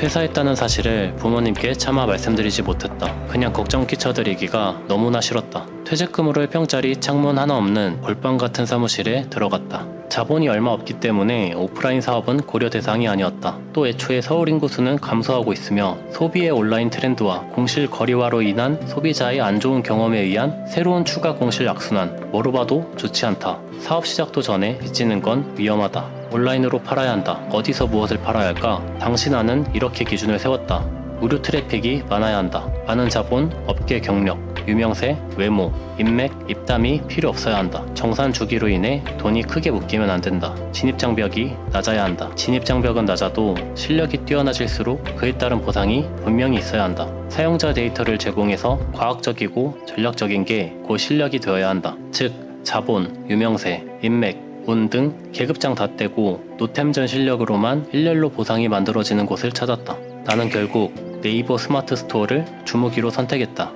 퇴사했다는 사실을 부모님께 차마 말씀드리지 못했다. 그냥 걱정 끼쳐드리기가 너무나 싫었다. 퇴직금으로 1평짜리 창문 하나 없는 볼방 같은 사무실에 들어갔다. 자본이 얼마 없기 때문에 오프라인 사업은 고려 대상이 아니었다. 또 애초에 서울 인구수는 감소하고 있으며 소비의 온라인 트렌드와 공실 거리화로 인한 소비자의 안 좋은 경험에 의한 새로운 추가 공실 악순환, 뭐로 봐도 좋지 않다. 사업 시작도 전에 빚지는 건 위험하다. 온라인으로 팔아야 한다. 어디서 무엇을 팔아야 할까? 당신 아는 이렇게 기준을 세웠다. 무료 트래픽이 많아야 한다. 많은 자본, 업계 경력, 유명세, 외모, 인맥, 입담이 필요 없어야 한다. 정산 주기로 인해 돈이 크게 묶이면 안 된다. 진입 장벽이 낮아야 한다. 진입 장벽은 낮아도 실력이 뛰어나질수록 그에 따른 보상이 분명히 있어야 한다. 사용자 데이터를 제공해서 과학적이고 전략적인 게그 실력이 되어야 한다. 즉, 자본, 유명세, 인맥, 운 등 계급장 다 떼고 노템전 실력으로만 일렬로 보상이 만들어지는 곳을 찾았다. 나는 결국 네이버 스마트 스토어를 주무기로 선택했다.